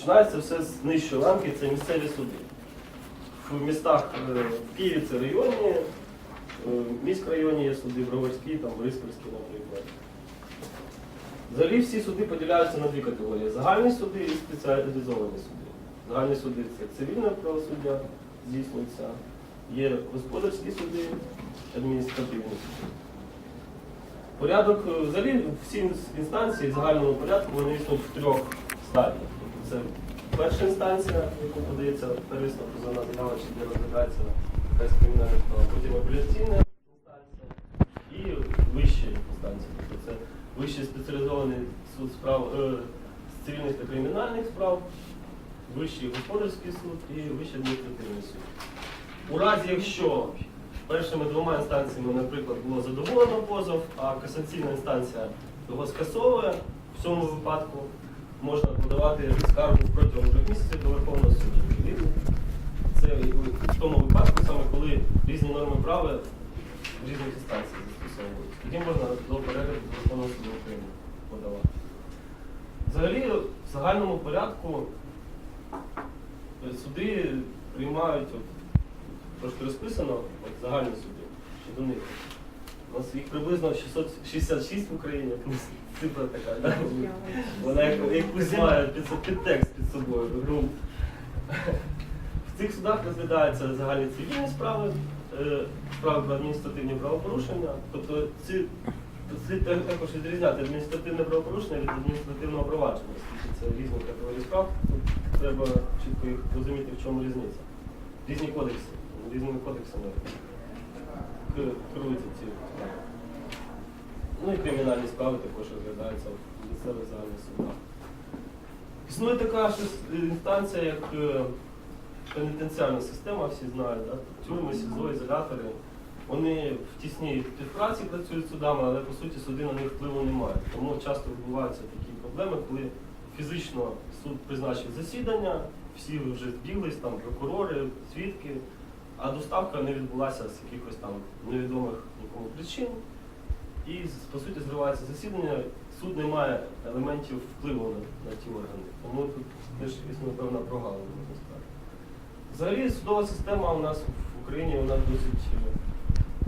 Починається все з нижчої ланки, це місцеві суди. В містах е, в Києві це районні, е, в міськрайоні є суди, Броварські, там, Бориспільські, наприклад. Взагалі всі суди поділяються на дві категорії: загальні суди і спеціалізовані суди. Загальні суди це цивільне правосуддя здійснюється, є господарські суди, адміністративні суди. Порядок, е, взагалі всі інстанції в загальному порядку вони існують в трьох стадіях. Це перша інстанція, яку подається первісна позовна заява, чи де розглядається якась кримінальна справа, потім апеляційна інстанція і вищі інстанції. Тобто це вищий спеціалізований суд справ е, з цивільних та кримінальних справ, вищий господарський суд і вищий адміністративний суд. У разі, якщо першими двома інстанціями, наприклад, було задоволено позов, а касаційна інстанція його скасовує, в цьому випадку можна подавати скаргу протягом трьох місяців до Верховного суду. Це в тому випадку, саме коли різні норми права в різних інстанціях застосовуються. Тоді можна до перегляду до Верховного суду України подавати. Взагалі, в загальному порядку е, суди приймають, от, трошки розписано, от, загальні суди щодо них. У нас їх приблизно 666 в Україні, цифра така, да? вона якусь має під, підтекст під собою. Ну, в цих судах розглядаються загальні цивільні справи, е, справи про адміністративні правопорушення. Тобто ці та- також відрізняти адміністративне правопорушення від адміністративного провадження, оскільки це різні категорії справ. Тут треба чітко їх розуміти, в чому різниця. Різні кодекси, різними кодексами керуються. Ну і кримінальні справи також розглядаються в місцевих загальних судах. Існує така інстанція, як е, пенітенціарна система, всі знають, да? тюрми, СІЗО, ізолятори. Вони в тісній співпраці працюють судами, але по суті суди на них впливу не мають. Тому часто відбуваються такі проблеми, коли фізично суд призначив засідання, всі вже збіглись, там прокурори, свідки, а доставка не відбулася з якихось там невідомих нікому причин. І по суті зривається засідання, суд не має елементів впливу на, на ті органи. Тому тут теж існує певна прогалина. Взагалі судова система у нас в Україні вона досить е,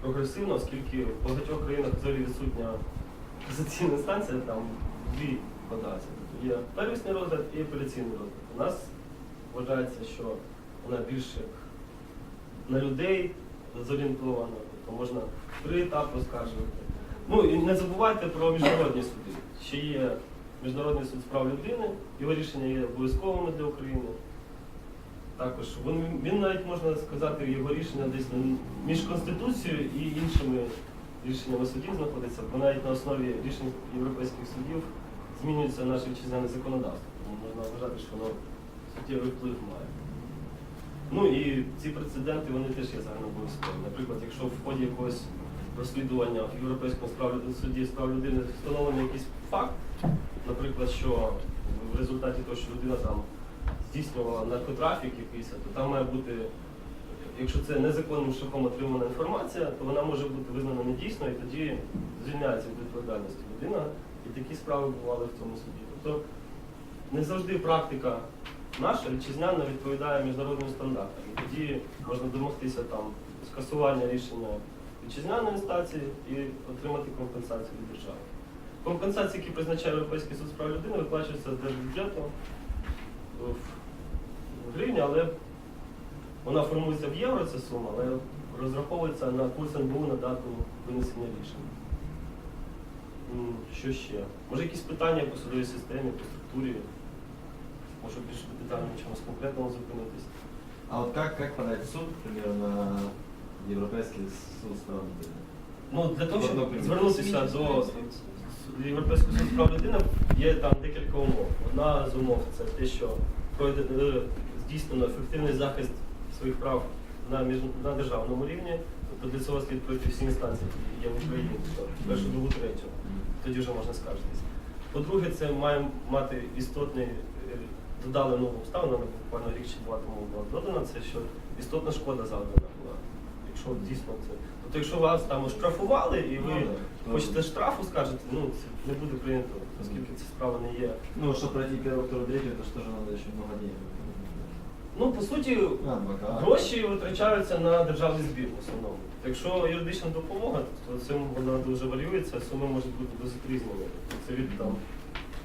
прогресивна, оскільки в багатьох країнах взагалі відсутня касаційна інстанція, там дві подації. Тобто є первісний розгляд і апеляційний розгляд. У нас вважається, що вона більше на людей зорієнтована, тобто можна три етапи оскаржувати. Ну і не забувайте про міжнародні суди. Ще є Міжнародний суд з прав людини, його рішення є обов'язковими для України. Також він, він навіть можна сказати, його рішення десь між Конституцією і іншими рішеннями судів знаходиться, бо навіть на основі рішень європейських судів змінюється наше вітчизняне законодавство. Тому можна вважати, що воно суттєвий вплив має. Ну і ці прецеденти вони теж є загальнообов'язкові. Наприклад, якщо в ході якогось розслідування в Європейському справ- суді з прав людини встановлено якийсь факт, наприклад, що в результаті того, що людина там здійснювала наркотрафік якийсь, то там має бути, якщо це незаконним шляхом отримана інформація, то вона може бути визнана недійсною і тоді звільняється від відповідальності людина. І такі справи бували в цьому суді. Тобто не завжди практика наша вітчизняна відповідає міжнародним стандартам. Тоді можна домогтися там скасування рішення вітчизняної інстанції і отримати компенсацію від держави. Компенсації, які призначає Європейський суд з прав людини, виплачуються з держбюджету в гривні, але вона формується в євро, ця сума, але розраховується на курс НБУ на дату винесення рішення. Що ще? Може якісь питання по судовій системі, по структурі? Може більш детально на чомусь конкретному зупинитись? А вот как, как подать в суд, примеру, на Европейский суд с прав людини? Ну, для того, щоб звернутися до Європейського суду з прав людини, є там декілька умов. Одна з умов це те, що пройде е, здійснено ефективний захист своїх прав на, між, на державному рівні. Тобто для цього слід пройти всі інстанції, які є в Україні, тобто першу, другу, третю. Тоді вже можна скаржитись. По-друге, це має мати істотний, додали нову обставину, вона буквально рік чи два тому була додана, це що істотна шкода завдана була якщо дійсно це. Тобто, якщо вас там оштрафували і ви Ну, да. хочете штрафу, скажете, ну це не буде прийнято, оскільки ця справа не є. Ну, чтобы пройти первый, второй, третий, это что же надо еще много денег. Ну, по суті, Адвокат. гроші витрачаються на державний збір в основному. Якщо юридична допомога, то цим вона дуже варіюється, суми можуть бути досить різними. Це від там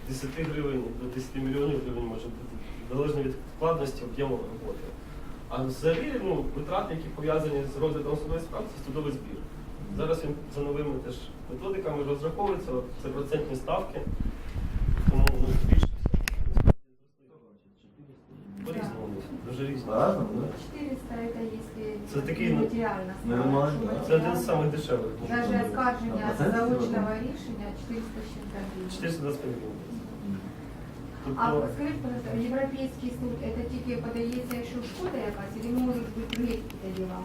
10 гривень до 10 мільйонів гривень може бути залежно від складності об'єму роботи. А взагалі ну, витрати, які пов'язані з розглядом судової справи, це судовий збір. Зараз він за новими теж методиками розраховується, це процентні ставки, тому ну, більше дуже різно. По-разному, да? 400 это если Это такие, ну, материально. нормально, да. Це один з самих дешевих. Даже оскарження А процент заочного всього? рішення 400 з чим-то гривень. 425 гривень. А Тобто, скажіть, пожалуйста, Європейський суд это тільки подається, якщо шкода якась, или можуть бути другі якісь діла,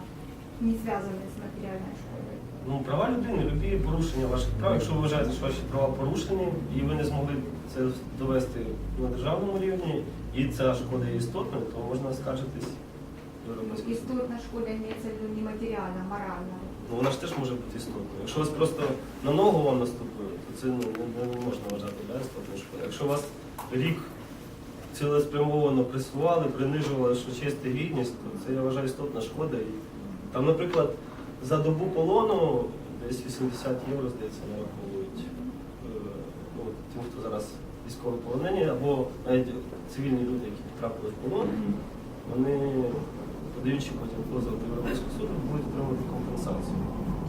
не зв'язані з матеріальною шкодою? Ну, права людини, любі порушення ваших прав, якщо ви вважаєте, що ваші права порушені, і ви не змогли це довести на державному рівні, і ця шкода є істотною, то можна скаржитись до Європейського суду. Істотна шкода имеется в виду не матеріальна, а моральна. Ну вона ж теж може бути істотною. Якщо вас просто на ногу вам наступили, то це ну, не, не можна вважати да, істотною шкодою. Якщо вас рік цілеспрямовано пресували, принижували, що честь і гідність, то це я вважаю істотна шкода. І, там, наприклад, за добу полону десь 80 євро, здається, нараховують е, ну, тим, хто зараз військовополонені, або навіть цивільні люди, які потрапили в полон, вони, подаючи потім позов до Європейського суду, будуть отримувати компенсацію.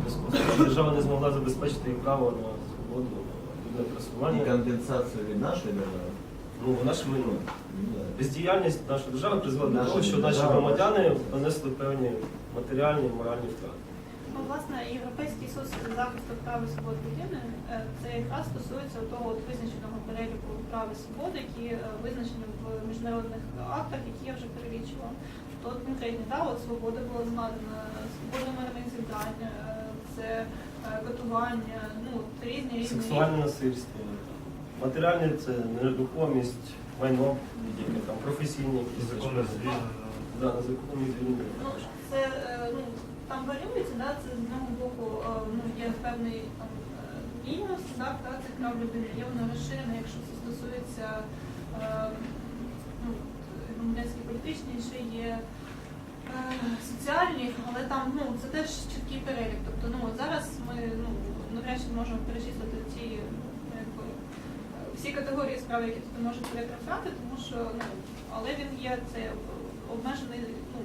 Зв'язку держава не змогла забезпечити їх право на свободу, на пересування. компенсацию від нашей державы. Ну, вона ж винна. Бездіяльність нашої держави призвела до того, що наші громадяни понесли певні матеріальні і моральні втрати. Ну, власне, Європейський суд захисту прав і свобод людини е, це якраз стосується того от визначеного переліку прав і свобод, які е, визначені в міжнародних актах, які я вже перелічувала. То от конкретні да, от свобода була згадана, свобода мирних зібрань, е, це е, катування, ну різні різні Сексуальне насильство, матеріальне це нерухомість, майно, там професійні якісь речі. звільнення. Да, незаконні звільнення. Ну, це е, варіюється, да, це з одного боку е, ну, є певний там е, мінус, да, цих прав людини, є воно розширене, якщо це стосується е, ну, політичні, ще є соціальні, але там ну, це теж чіткий перелік. Тобто ну, зараз ми ну, навряд можемо перечислити ті всі категорії справ, які тут можуть перетрапляти, тому що ну, але він є це обмежений ну,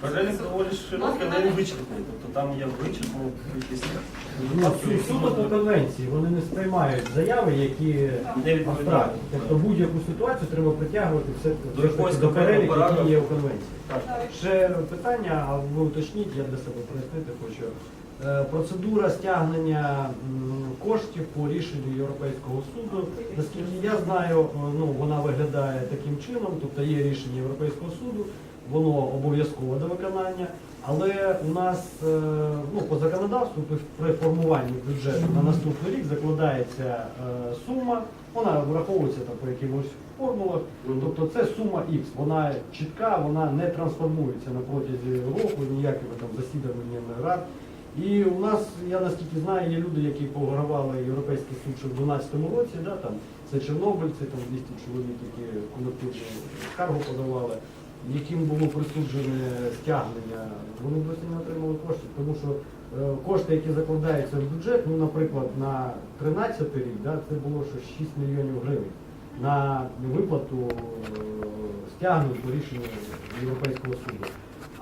Перелік доволі широкий, але він вичерпний. Тобто там є вичерпний якісь Ну, су- суто по конвенції вони не сприймають заяви, які не відповідають. абстрактні. Тобто будь-яку ситуацію треба притягувати все До якогось до переліку, який є у конвенції. Так. Ще питання, а ви уточніть, я для себе пояснити хочу. Е, Процедура стягнення м, коштів по рішенню Європейського суду, наскільки я знаю, е, ну вона виглядає таким чином, тобто є рішення Європейського суду, воно обов'язково до виконання, але у нас е, ну, по законодавству при- формуванні бюджету на наступний рік закладається е, сума, вона враховується там по якимось формулах. Тобто це сума X, вона чітка, вона не трансформується на протязі року, ніякими там засіданнями рад. І у нас, я наскільки знаю, є люди, які програвали Європейський суд ще в 2012 році, да, там, це чорнобильці, там 200 чоловік, які колективну скаргу подавали, яким було присуджене стягнення, вони досі не отримали коштів, тому що е, кошти, які закладаються в бюджет, ну, наприклад, на 13 рік, да, це було що 6 мільйонів гривень на виплату е, стягнень по рішенню Європейського суду.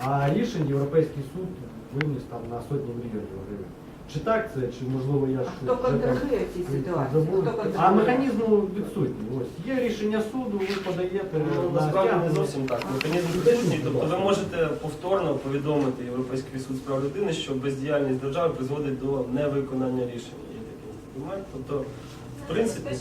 А рішень Європейський суд виніс там на сотні мільйонів гривень. Чи так це, чи можливо я А ж хто контролює ці ситуації? А механізм відсутній. Ось є рішення суду, ви подаєте Ну, насправді не зовсім так. Механізм відсутній. Тобто ви можете повторно повідомити Європейський суд з прав людини, що бездіяльність держави призводить до невиконання рішення. Є такий інструмент. Тобто, в принципі,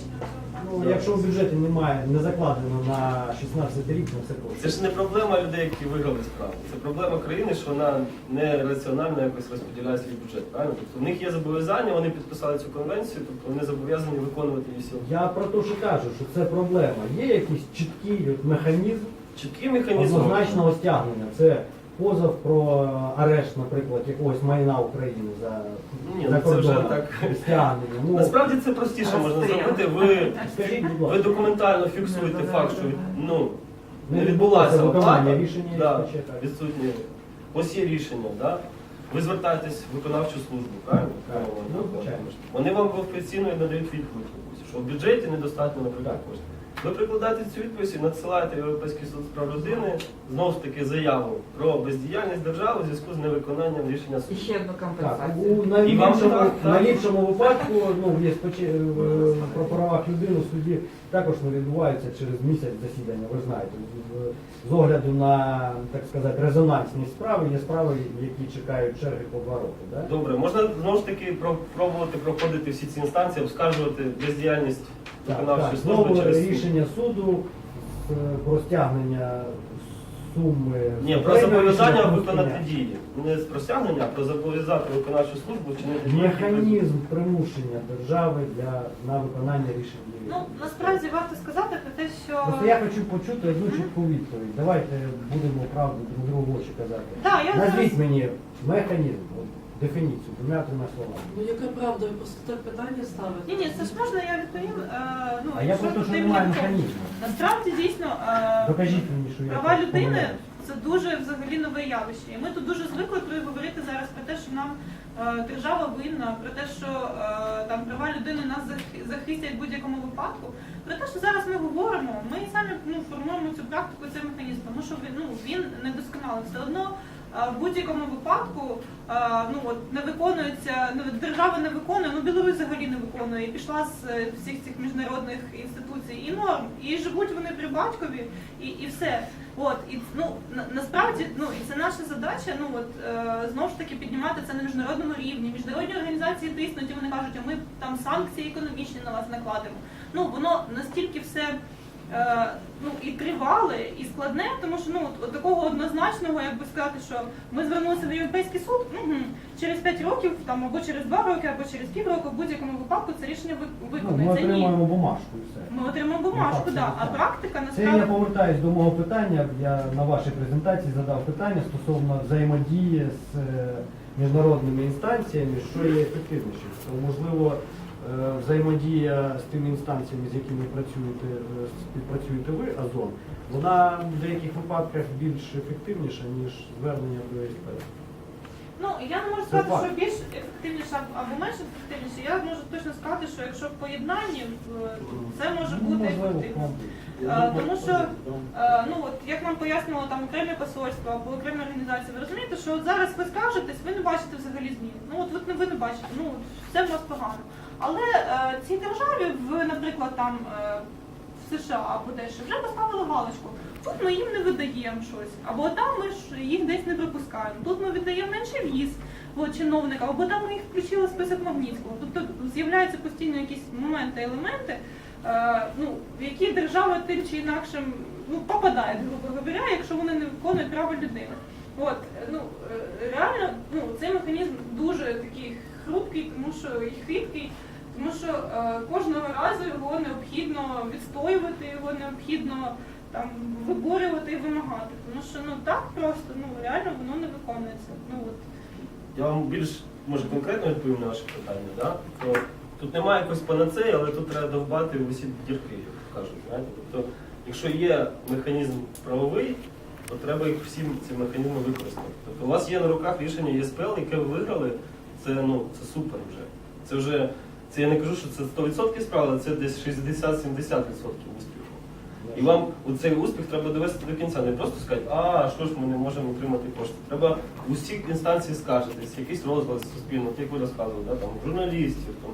Ну, якщо в бюджеті немає, не закладено на 16 рік, то просто. це ж не проблема людей, які виграли справу. Це проблема країни, що вона нераціонально якось розподіляє свій бюджет. Правильно? Тобто, у них є зобов'язання, вони підписали цю конвенцію, тобто вони зобов'язані виконувати її всі. Я про те, що кажу, що це проблема. Є якийсь чіткий от механізм Чіткий механізм. однозначного стягнення. Це позов про арешт, наприклад, якогось майна України за, Ні, за ну це вже кордоном, так. стягнення. Ну, Насправді це простіше можна зробити. Ви, скажіть, будь ви ласка, документально фіксуєте факт, що ну, не не відбулася виконання оплата, рішення да, так. відсутні. Ось є рішення, да? ви звертаєтесь в виконавчу службу, правильно? Ну, звичайно. Вони вам офіційно надають відповідь, якусь, що в бюджеті недостатньо, наприклад, коштів. Ви прикладаєте цю відповідь і надсилаєте Європейський суд з прав людини знову ж таки заяву про бездіяльність держави у зв'язку з невиконанням рішення І суду. ще одну Так, компенсацію. у І вам найліпшому, так, так. найліпшому випадку, ну, є спочи, е, про правах людини в суді також не відбуваються через місяць засідання, ви знаєте. З- З огляду на, так сказати, резонансні справи, є справи, які чекають черги по два роки. Да? Добре, можна знову ж таки про- пробувати проходити всі ці інстанції, обскаржувати бездіяльність виконавчої так. служби Знову через суд. рішення суду з, е, про стягнення суми. Ні, про зобов'язання рішення про виконати стягнення. дії. Не з просягнення, а про зобов'язати виконавчу службу вчинити дії. які Механізм примушення держави для, на виконання рішень. Ну насправді варто сказати про те, що Просто я хочу почути одну чітку відповідь. Давайте будемо правду друг другу в очі казати. Да, я зараз- Назвіть мені механізм, от, дефініцію, двома-трьома словами. Ну яка правда, ви просто так питання ставите? ні, ні, це ж можна, я відповім. Е, ну, А я якщо про те, що немає механізму. Насправді дійсно е, Докажіть мені, що я права так людини помиляюсь. це дуже взагалі нове явище. І ми тут дуже звикли коли говорити зараз про те, що нам е, держава винна, про те, що е, там права людини нас зах- захистять в будь-якому випадку. Про те, що зараз ми говоримо, ми самі ну, формуємо цю практику, цей механізм, тому що він, ну, він недосконалий. Все одно в будь-якому випадку ну, от, не виконується, ну, держава не виконує, ну Білорусь взагалі не виконує і пішла з е, всіх цих міжнародних інституцій і норм, і живуть вони при батькові, і, і все. От і ну на, насправді ну і це наша задача. Ну от е, знову ж таки піднімати це на міжнародному рівні. Міжнародні організації тиснуть, і вони кажуть, а ми там санкції економічні на вас накладемо. Ну воно настільки все. Е, ну і тривале, і складне, тому що ну от, такого однозначного, як би сказати, що ми звернулися в європейський суд, угу, через 5 років, там або через 2 роки, або через півроку, в будь-якому випадку це рішення ви- Ну, ми виконується. Отримаємо бумажку і все. ми отримаємо бумажку, Ну, да. А практика Це я насправді повертаюсь до мого питання. Я на вашій презентації задав питання стосовно взаємодії з е, міжнародними інстанціями, що є ефективнішим. То, можливо, взаємодія з тими інстанціями, з якими працюєте, е, співпрацюєте ви, Азон, вона в деяких випадках більш ефективніша, ніж звернення до СП. Ну, я не можу сказати, що більш ефективніше або- менш ефективніше. Я можу точно сказати, що якщо в поєднанні, е, це може Ну, бути ефективно. Е, Тому що, е, ну от як нам пояснювало там окремі посольства або окремі організації, ви розумієте, що от зараз ви скажетесь, ви не бачите взагалі змін. Ну от ви, не- ви не бачите, ну от все в нас погано. Але е, цій державі, в, наприклад, там е, в США або дещо вже поставили галочку. Тут ми їм не видаємо щось, або там ми ж їх десь не пропускаємо. Тут ми віддаємо менше віз от, чиновникам, або там ми їх включили в список Магнітського. Тобто з'являються постійно якісь моменти, елементи, е, ну, в які держава тим чи інакшим ну, попадає, грубо говоря, якщо вони не виконують права людини. От, ну, е, реально, ну, цей механізм дуже такий хрупкий, тому що і хиткий, тому що е, кожного разу його необхідно відстоювати, його необхідно там виборювати і вимагати. Тому що ну так просто, ну реально воно не виконується. Ну от Я вам більш може конкретно відповім на ваше питання. Да? То, тут немає якоїсь панацеї, але тут треба довбати усі дірки, як кажуть. Знаєте? Тобто, якщо є механізм правовий, то треба їх всі ці механізми використати. Тобто у вас є на руках рішення ЄСПЛ, яке ви виграли, це ну це супер вже. Це вже це я не кажу, що це 100% справа, але це десь 60-70% успіху. І вам у цей успіх треба довести до кінця. Не просто сказати, а що ж ми не можемо отримати кошти. Треба у всіх інстанцій скаржитись, якийсь розголос суспільно, як ви розказували, да, там, журналістів. Там.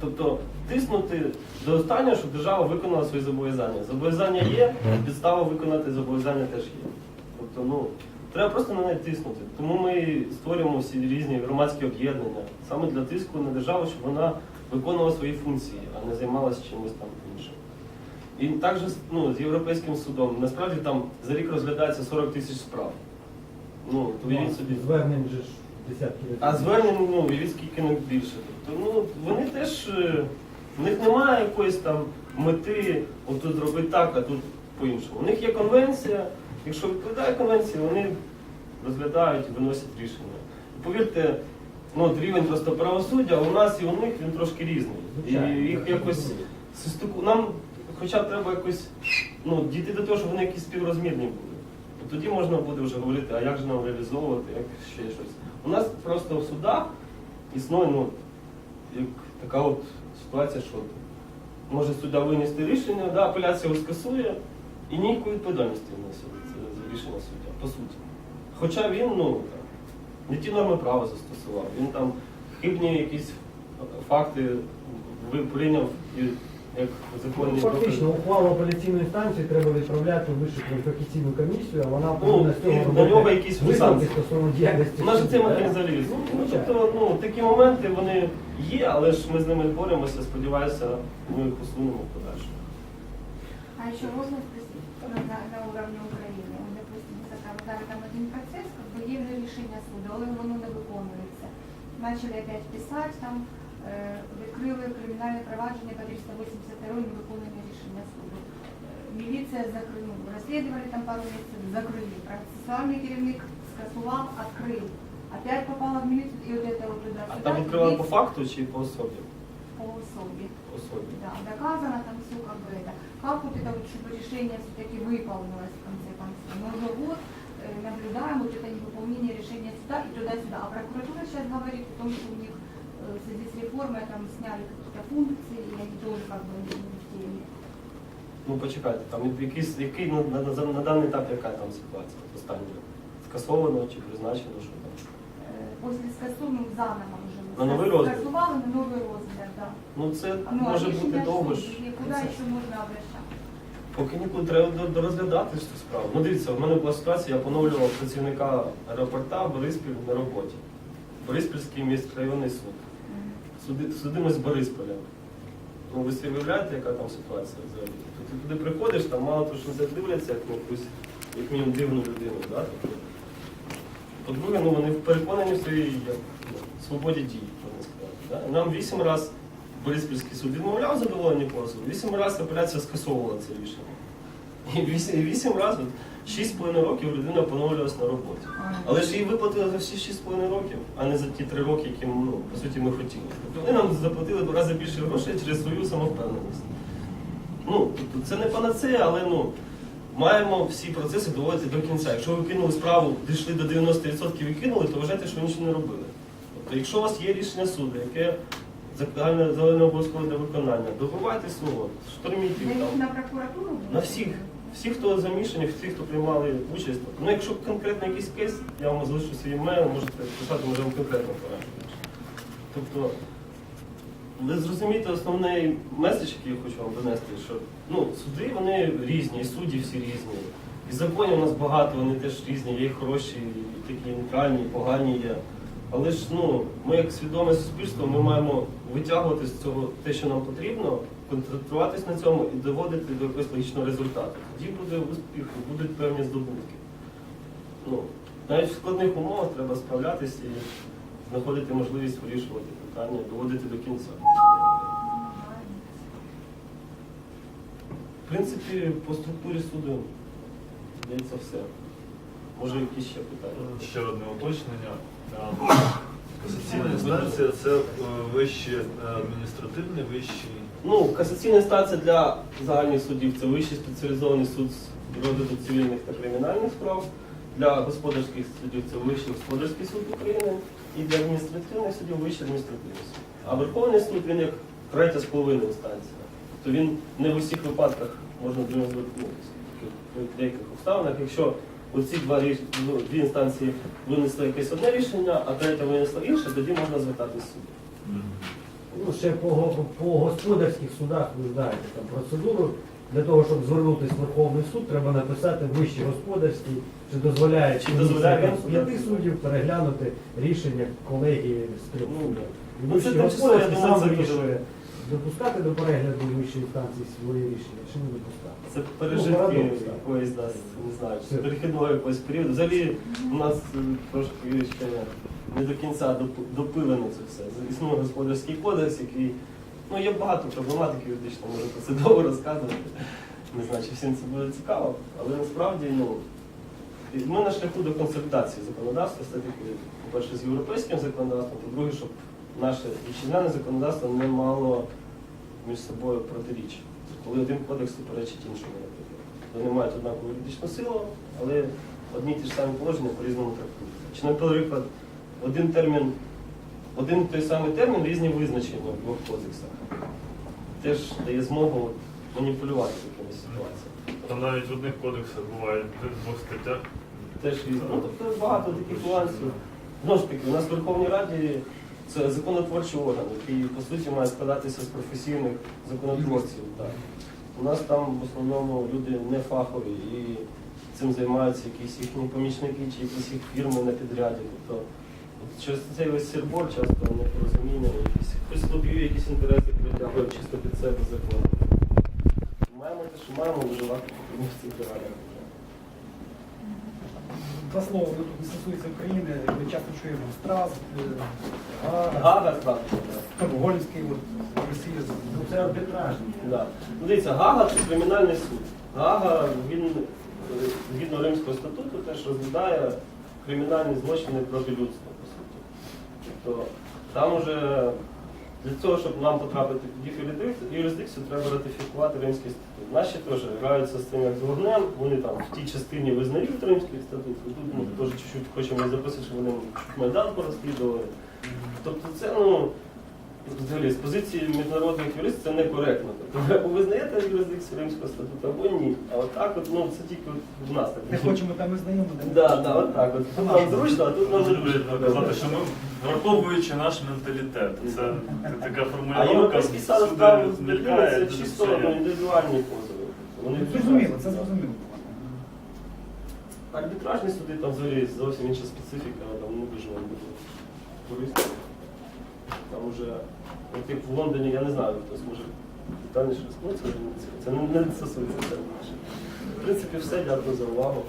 Тобто тиснути до останнього, щоб держава виконала свої зобов'язання. Зобов'язання є, підстава виконати зобов'язання теж є. Тобто, ну, треба просто на неї тиснути. Тому ми створюємо всі різні громадські об'єднання саме для тиску на державу, щоб вона виконувала свої функції, а не займалася чимось там іншим. І також ну, з Європейським судом. Насправді там за рік розглядається 40 тисяч справ. Ну, то уявіть собі. Звернень же ж десятки. А звернень, ну, уявіть скільки не більше. Тобто, ну, вони теж, е, в них немає якоїсь там мети, отут зробити так, а тут по-іншому. У них є конвенція, якщо відповідає конвенції, вони розглядають і виносять рішення. Повірте, ну, от рівень просто правосуддя у нас і у них він трошки різний. І їх якось. Нам хоча б треба якось ну, дійти до того, щоб вони якісь співрозмірні були. От тоді можна буде вже говорити, а як же нам реалізовувати, як ще щось. У нас просто в судах існує ну, як така от ситуація, що може суддя винести рішення, да, апеляція його скасує і ніякої відповідальності не несе за рішення суддя, по суті. Хоча він ну, там, не ті норми права застосував, він там хибні якісь факти прийняв і як законний Ну, Фактично, ухвалу апеляційної станції треба відправляти в вищу кваліфікаційну комісію, а вона повинна з Ну, цього до нього робити якісь висновки санкції. стосовно діяльності. У нас же цей суду, механізм. Ну, Ну, тобто, ну, такі моменти вони є, але ж ми з ними боремося, сподіваюся, ми їх усунемо в подальшому. А еще можно спросить на, на, на уровне Украины? Вот, допустим, закладали там один процесс, как бы є вже рішення суду, але воно не виконується. Начали опять писати там, е, відкрили кримінальне провадження по 382 невиконане рішення суду. Е, Міліція закрила, розслідували там пару місяців, закрили. Процесуальний керівник скасував, відкрив. Опять попала в міліцію і от это вот туда А там відкривали по факту чи по особі? по особі. По особі. Да, доказано там все как бы это. Как вот это вот, чтобы решение все-таки выполнилось в конце концов. Мы уже год э, наблюдаем вот это невыполнение решения суда и туда-сюда. А прокуратура сейчас говорит о том, что у них э, в связи с реформой там сняли какие-то функции, и они тоже как бы не не в теме. Ну почекайте, там якийсь, який на, на, на, на даний етап яка там ситуація? Остання? Скасовано чи призначено, що там? Э, После скасовым заново уже. На новий розгляд? Скасували на новый розгляд, да. Ну це Ну, а може бути рішення довго ж. суду, і куди Це- ще можна обращатися? Поки нікуди треба до- дорозглядати цю справу. Ну дивіться, в мене була ситуація, я поновлював працівника аеропорта Бориспіль на роботі. Бориспільський міськрайонний суд. Суди, судимо з Борисполя. Ну, ви собі уявляєте, яка там ситуація взагалі? То ти туди приходиш, там мало того, що тебе дивляться, як на якусь, як мінімум, дивну людину. Да? Тобто, По-друге, ну, вони переконані в своїй як, ну, свободі дій. Да? І Нам вісім разів Бориспільський суд відмовляв задоволення позову, вісім разів апеляція скасовувала це рішення. І вісім, вісім разів, шість половиною років людина поновлювалася на роботі. Але ж їй виплатили за всі 6,5 років, а не за ті 3 роки, які ну, по суті ми хотіли. Тобто вони нам заплатили в рази більше грошей через свою самовпевненість. Ну, тобто це не панацея, але ну, маємо всі процеси доводити до кінця. Якщо ви кинули справу, дійшли до 90% і кинули, то вважайте, що ви нічого не робили. Тобто, якщо у вас є рішення суду, яке загальне обов'язкове для виконання, добивайте свого, шторміть їх На, там. на прокуратуру? На всіх. Всі, хто замішані, всі, хто приймали участь. Ну, якщо конкретно якийсь кейс, я вам залишу свій емейл, можете писати, може вам конкретно пораджу. Тобто, ви зрозумієте основний меседж, який я хочу вам донести, що ну, суди вони різні, і судді всі різні. І законів у нас багато, вони теж різні, є і хороші, і такі нейтральні, і погані є. Але ж ну, ми як свідоме суспільство, ми маємо витягувати з цього те, що нам потрібно, концентруватись на цьому і доводити до якогось логічного результату. Тоді буде успіх, будуть певні здобутки. Ну, навіть в складних умовах треба справлятися і знаходити можливість вирішувати питання, доводити до кінця. В принципі, по структурі суду здається все. Може, якісь ще питання? Ще одне уточнення. Касаційна інстанція це е, вищий е, адміністративний, вищий. Ну, касаційна інстанція для загальних судів це вищий спеціалізований суд з розгляду цивільних та кримінальних справ. Для господарських судів це Вищий господарський суд України і для адміністративних судів Вищий адміністративний суд. А Верховний суд він як третя з половиною інстанція. Тобто він не в усіх випадках можна до нього звернутися. В деяких обставинах, якщо оці два ріш... ну, дві інстанції винесли якесь одне рішення, а третя винесла інше, тоді можна звертатись в суд. Ну, ще по, по господарських судах ви знаєте там процедуру. Для того, щоб звернутися в Верховний суд, треба написати вищий господарський, чи дозволяє Чи дозволяє п'яти суддів переглянути рішення колегії з трьох Ну, суддів. І ну, Вищий тимчасово, я господарський думаю, сам це дуже- вирішує, допускати до перегляду вищої інстанції свої рішення, чи не допускати. Це Ну, пережитки так. якоїсь да, не знаю, Це- перехідного якогось періоду. Взагалі у нас е, трошки ще не до кінця доп- допилено це все. Існує господарський кодекс, який ну є багато проблематики юридично, можу про це довго розказувати. Не знаю, чи всім це буде цікаво, але насправді ну, І Ми на шляху до консолідації законодавства, все-таки, по-перше, з європейським законодавством, по-друге, щоб наше вітчизняне законодавство не мало між собою протиріч. Коли один кодекс суперечить іншому, наприклад. Вони мають однакову юридичну силу, але одні й ті ж самі положення по-різному трактуються. Чи, наприклад, один термін, один той самий термін, різні визначення в двох кодексах. Теж дає змогу маніпулювати такими ситуаціями. Там навіть в одних кодексах буває в двох статтях. Теж різно. Ну, тобто багато таких нюансів. Знову ж таки, у нас в Верховній Раді це законотворчий орган, який по суті має складатися з професійних законотворців. Так. У нас там в основному люди не фахові і цим займаються якісь їхні помічники чи якісь їх фірми на підряді. Тобто через цей весь сербор часто непорозуміння, якісь хтось лобіює якісь інтереси, притягує чисто під себе закон. Маємо те, що маємо виживати в цих реаліях. Два слова тут не стосується України, ми часто чуємо Страс, Гага. Стокгольмський, Росія. Ну це арбітражні. Да. Ну, дивіться, Гага це кримінальний суд. Гага, він е, згідно Римського статуту теж розглядає кримінальні злочини проти людства, по суті. Тобто там уже для того, щоб нам потрапити під їх юрисдикцію, треба ратифікувати Римський статут. Наші теж граються з цим як з вогнем, вони там в тій частині визнають Римський статут, і тут ми теж чуть-чуть хочемо записати, що вони чуть Майдан порозслідували. Тобто це, ну, з позиції міжнародних юристів це некоректно. Тобто, або визнаєте юрисдикцію Римського статуту, або ні. А отак, от, ну, це тільки от в нас так. Не хочемо там і знайомо, де не Да, да, от так. От. Тут нам зручно, а тут нам не зручно. казати, що ми враховуючи наш менталітет. Це така А формулювання. європейський сад всюди справ з Берліна це дуже чисто ну, індивідуальні позови. Вони Зрозуміло, це зрозуміло. Арбітражні суди там взагалі зовсім інша специфіка, там не дуже вам буде корисно. Там уже, от як в Лондоні, я не знаю, хтось може детальніше розповісти, це, не стосується. В принципі, все, дякую за увагу.